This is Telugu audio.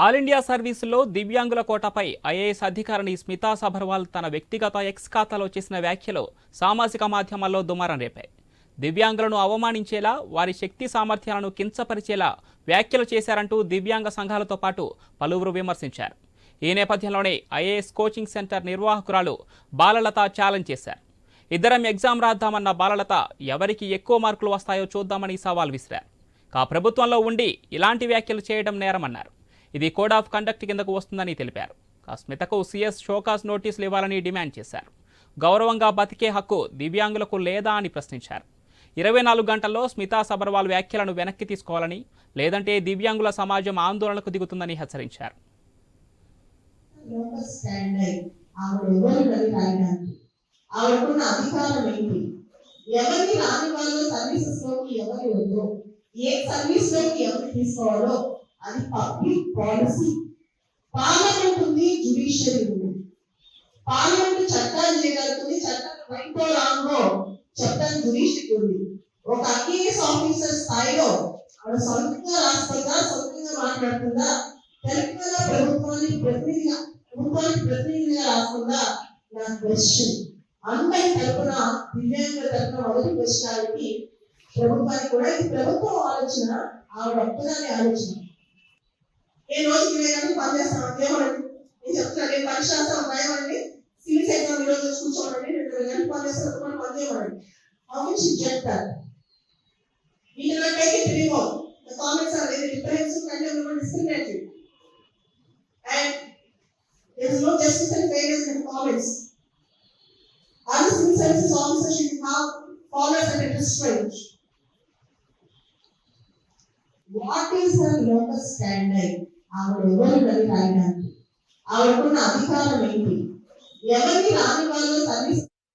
ఆల్ ఇండియా సర్వీసులో దివ్యాంగుల కోటపై ఐఏఎస్ అధికారిని స్మితా సబర్వాల్ తన వ్యక్తిగత ఎక్స్ ఖాతాలో చేసిన వ్యాఖ్యలు సామాజిక మాధ్యమాల్లో దుమారం రేపాయి. దివ్యాంగులను అవమానించేలా వారి శక్తి సామర్థ్యాలను కించపరిచేలా వ్యాఖ్యలు చేశారంటూ దివ్యాంగ సంఘాలతో పాటు పలువురు విమర్శించారు. ఈ నేపథ్యంలోనే ఐఏఎస్ కోచింగ్ సెంటర్ నిర్వాహకురాలు బాలలత ఛాలెంజ్ చేశారు. ఇద్దరం ఎగ్జామ్ రాద్దామన్న బాలలత ఎవరికి ఎక్కువ మార్కులు వస్తాయో చూద్దామని సవాల్ విసిరారు. కా ప్రభుత్వంలో ఉండి ఇలాంటి వ్యాఖ్యలు చేయడం నేరమన్నారు. ఇది కోడ్ ఆఫ్ కండక్ట్ కిందకు వస్తుందని తెలిపారు. స్మితకు సీఎస్ షోకాస్ నోటీసులు ఇవ్వాలని డిమాండ్ చేశారు. గౌరవంగా బతికే హక్కు దివ్యాంగులకు లేదా అని ప్రశ్నించారు. ఇరవై నాలుగు గంటల్లో స్మితా సబర్వాల్ వ్యాఖ్యలను వెనక్కి తీసుకోవాలని లేదంటే దివ్యాంగుల సమాజం ఆందోళనకు దిగుతుందని హెచ్చరించారు. ఏ సర్వీస్లోకి ఎవరు తీసుకోవాలో అది పబ్లిక్ పాలసీ పార్లమెంట్ ఉంది జుడిషియరీ ఉంది పార్లమెంట్ చట్టాలు చేయగలుగుతుంది. చట్టాలు రైటో రాంగో చట్టం జుడిషియరీ ఉంది. ఒక ఐఏఎస్ ఆఫీసర్ స్థాయిలో ఆవిడ సొంతంగా రాస్తుందా సొంతంగా మాట్లాడుతుందా తెలంగాణ ప్రభుత్వానికి ప్రతినిధిగా ప్రభుత్వానికి ప్రతినిధిగా రాస్తుందా నా క్వశ్చన్ అమ్మాయి తరపున దివ్యాంగుల తరపున మొదటి క్వశ్చన్ ప్రభుత్వానికి కూడా ఇది ప్రభుత్వం ఆలోచన ఆవిడ ఒక్కదాని ఆలోచన. ఏ రోజుకి ఇరవై గంటలు పనిచేస్తాం ఏమనండి నేను చెప్తున్నాను నేను పరిశ్రమ భయమండి సివిల్స్ ఎగ్జామ్ ఈ రోజు వచ్చి కూర్చోమండి నేను ఇరవై గంటలు పనిచేస్తాను మనం పని చేయమనండి how will she get that We cannot take it anymore. The comments are very reprehensible and everyone discriminatory. And there is no justice and fairness in the comments. Other civil services officers should have followed and restraint. What is her locus standi? ఆవిడ ఎవరు రవి రాయడానికి ఆవిడకున్న అధికారం ఏంటి? ఎవరిని రాని వాళ్ళు సర్వీస్